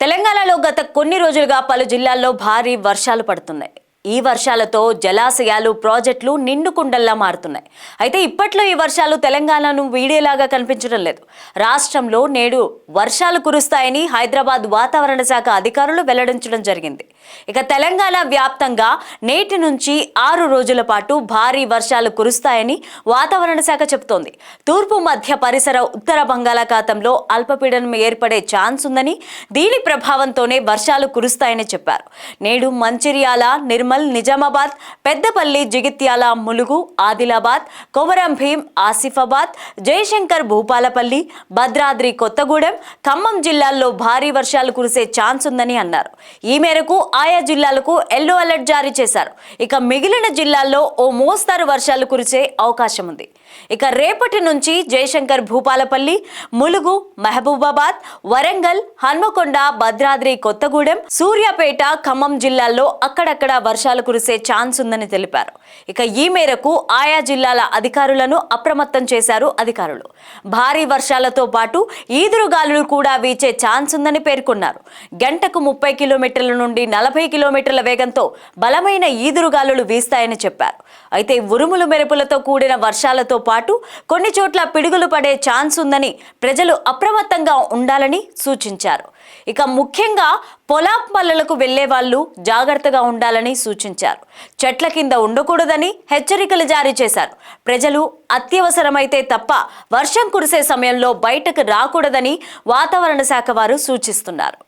తెలంగాణలో గత కొన్ని రోజులుగా పలు జిల్లాల్లో భారీ వర్షాలు పడుతున్నాయి. ఈ వర్షాలతో జలాశయాలు ప్రాజెక్టులు నిండు కుండల్లా మారుతున్నాయి. అయితే ఇప్పట్లో ఈ వర్షాలు తెలంగాణను వీడేలాగా కనిపించడం లేదు. రాష్ట్రంలో నేడు వర్షాలు కురుస్తాయని హైదరాబాద్ వాతావరణ శాఖ అధికారులు వెల్లడించడం జరిగింది. ఇక తెలంగాణ వ్యాప్తంగా నేటి నుంచి ఆరు రోజుల పాటు భారీ వర్షాలు కురుస్తాయని వాతావరణ శాఖ చెబుతోంది. తూర్పు మధ్య పరిసర ఉత్తర బంగాళాఖాతంలో అల్పపీడనం ఏర్పడే ఛాన్స్ ఉందని దీని ప్రభావంతోనే వర్షాలు కురుస్తాయని చెప్పారు. నేడు మంచిర్యాల నిర్మల్ నిజామాబాద్ పెద్దపల్లి జగిత్యాల ములుగు ఆదిలాబాద్ కొమరం భీం ఆసిఫాబాద్ జయశంకర్ భూపాలపల్లి భద్రాద్రి కొత్తగూడెం ఖమ్మం జిల్లాల్లో భారీ వర్షాలు కురిసే ఛాన్స్ ఉందని అన్నారు. ఈ మేరకు ఆయా జిల్లాలకు ఎల్లో అలర్ట్ జారీ చేశారు. ఇక మిగిలిన జిల్లాల్లో ఓ మోస్తారు వర్షాలు కురిసే అవకాశం ఉంది. ఇక రేపటి నుంచి జయశంకర్ భూపాలపల్లి ములుగు మహబూబాబాద్ వరంగల్ హన్మకొండ భద్రాద్రి కొత్తగూడెం సూర్యాపేట ఖమ్మం జిల్లాల్లో అక్కడక్కడ వర్షాలు కురిసే ఛాన్స్ ఉందని తెలిపారు. ఇక ఈ మేరకు ఆయా జిల్లాల అధికారులను అప్రమత్తం చేశారు అధికారులు. భారీ వర్షాలతో పాటు ఈదురుగాలులు కూడా వీచే ఛాన్స్ ఉందని పేర్కొన్నారు. గంటకు ముప్పై కిలోమీటర్ల నుండి నలభై కిలోమీటర్ల వేగంతో బలమైన ఈదురుగాలులు వీస్తాయని చెప్పారు. అయితే ఉరుములు మెరుపులతో కూడిన వర్షాలతో పాటు కొన్ని చోట్ల పిడుగులు పడే ఛాన్స్ ఉందని ప్రజలు అప్రమత్తంగా ఉండాలని సూచించారు. ఇక ముఖ్యంగా పొలాప్ పల్లలకు వెళ్ళే వాళ్ళు జాగ్రత్తగా ఉండాలని సూచించారు. చెట్ల కింద ఉండకూడదని హెచ్చరికలు జారీ చేశారు. ప్రజలు అత్యవసరమైతే తప్ప వర్షం కురిసే సమయంలో బయటకు రాకూడదని వాతావరణ శాఖ వారు సూచిస్తున్నారు.